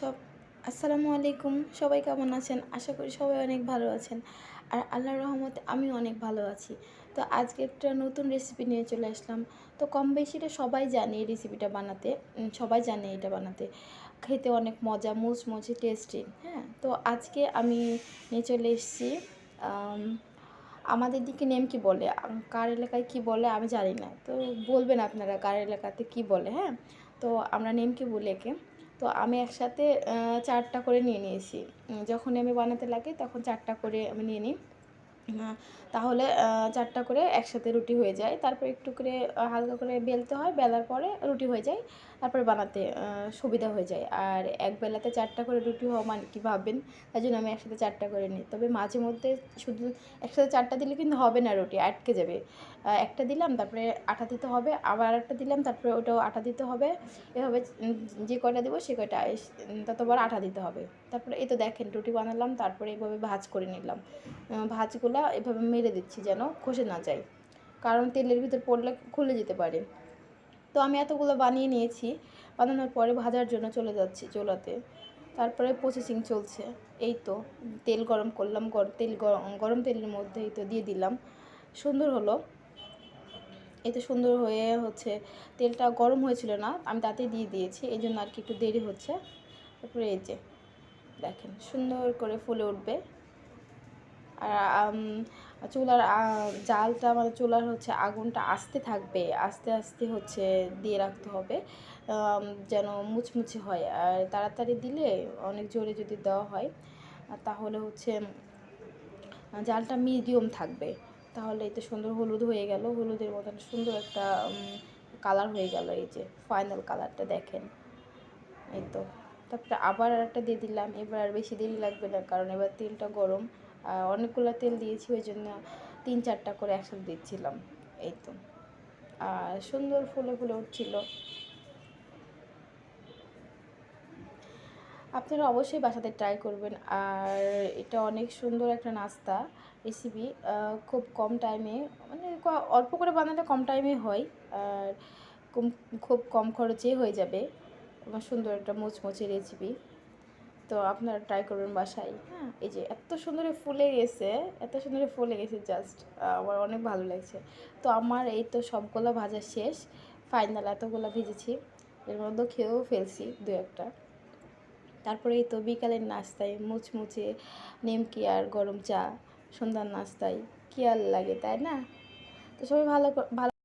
সব, আসসালামু আলাইকুম। সবাই কেমন আছেন? আশা করি সবাই অনেক ভালো আছেন। আর আল্লাহর রহমতে আমি অনেক ভালো আছি। তো আজকে একটা নতুন রেসিপি নিয়ে চলে আসলাম। তো কম বেশিটা সবাই জানে এই রেসিপিটা বানাতে। সবাই জানে এটা বানাতে। খেতে অনেক মজা, মুচমুচে টেস্টি হ্যাঁ? তো আজকে আমি নিয়ে চলে এসেছি আমাদের দিকে নেম কি বলে? কার এলাকায় কি বলে? আমি জানি না। তো বলবেন আপনারা কার এলাকাতে কি বলে হ্যাঁ? তো আমরা নেম কি বলি একে? তো আমি একসাথে চারটা করে নিয়ে নিয়েছি। যখন যখনই আমি বানাতে লাগে তখন চারটা করে আমি নিয়ে নিই। তাহলে আহ, চারটা করে একসাথে রুটি হয়ে যায়। তারপর একটু করে হালকা করে বেলতে হয় বেলার পরে রুটি হয়ে যায় তারপরে বানাতে সুবিধা হয়ে যায়। আর এক বেলাতে চারটা করে রুটি হওয়া মানে কি ভাববেন? তাই জন্য আমি একসাথে চারটা করে নিই। তবে মাঝে মধ্যে শুধু একসাথে চারটা দিলে কিন্তু হবে না রুটি আটকে যাবে। একটা দিলাম তারপরে আটা দিতে হবে আবার একটা দিলাম তারপরে ওটাও আটা দিতে হবে। এভাবে যে কয়টা দেবো সে কয়টা ততবার আটা দিতে হবে। তারপরে এই তো দেখেন রুটি বানালাম তারপরে এইভাবে ভাজ করে নিলাম। আহ, ভাজগুলা এভাবে মেরে দিচ্ছি যেন খসে না যায়। কারণ তেলের ভিতর পড়লে খুলে যেতে পারে। তো আমি এতগুলো বানিয়ে নিয়েছি। বানানোর পরে ভাজার জন্য চলে যাচ্ছি চোলাতে। তারপরে প্রসেসিং চলছে। এই তো তেল গরম করলাম, গর- তেল গরম গরম তেলের মধ্যে এই তো দিয়ে দিলাম। সুন্দর হলো। এই তো সুন্দর হয়ে হচ্ছে তেলটা গরম হয়েছিল না, আমি তাতে দিয়ে দিয়েছি। এই জন্য আর কি একটু দেরি হচ্ছে। তারপরে এই যে দেখেন সুন্দর করে ফুলে উঠবে। আর চুলার জালটা মানে চুলার হচ্ছে আগুনটা আস্তে থাকবে, আস্তে আস্তে হচ্ছে দিয়ে রাখতে হবে যেন মুচমুচে হয়। আর তাড়াতাড়ি দিলে অনেক জোরে যদি দেওয়া হয়, তাহলে হচ্ছে জালটা মিডিয়াম থাকবে। তাহলে এই তো সুন্দর হলুদ হয়ে গেল, হলুদের মতন সুন্দর একটা কালার হয়ে গেল এই যে ফাইনাল কালারটা দেখেন। এই তো। তারপরে আবার একটা দিয়ে দিলাম, এবার আর বেশি দেরি লাগবে না, কারণ এবার তেলটা গরম। অনেকগুলো তেল দিয়েছি, ওই জন্য তিন চারটা করে একসাথে দিচ্ছিলাম। এই তো। আর সুন্দর ফুলে ফুলে উঠছিল। আপনারা অবশ্যই বাসাতে ট্রাই করবেন। আর এটা অনেক সুন্দর একটা নাস্তা রেসিপি খুব কম টাইমে মানে অল্প করে বানালে কম টাইমে হয়। আর খুব কম খরচেই হয়ে যাবে। এবং সুন্দর একটা মুচমুচে রেসিপি তো আপনারা ট্রাই করবেন বাসায়। হ্যাঁ এই যে এত সুন্দর ফুলে গেছে এত সুন্দর ফুলে গেছে জাস্ট আমার অনেক ভালো লাগছে। তো আমার এই তো সবগুলো ভাজা শেষ ফাইনাল এতগুলো ভেজেছি, এর মধ্যে খেয়েও ফেলছি দু একটা। তারপরে এই তো বিকালের নাস্তায় মুচমুচে নিমকি আর গরম চা, সন্ধ্যার নাস্তায়, কি আর লাগে, তাই না? তো সবাই ভালো ভালো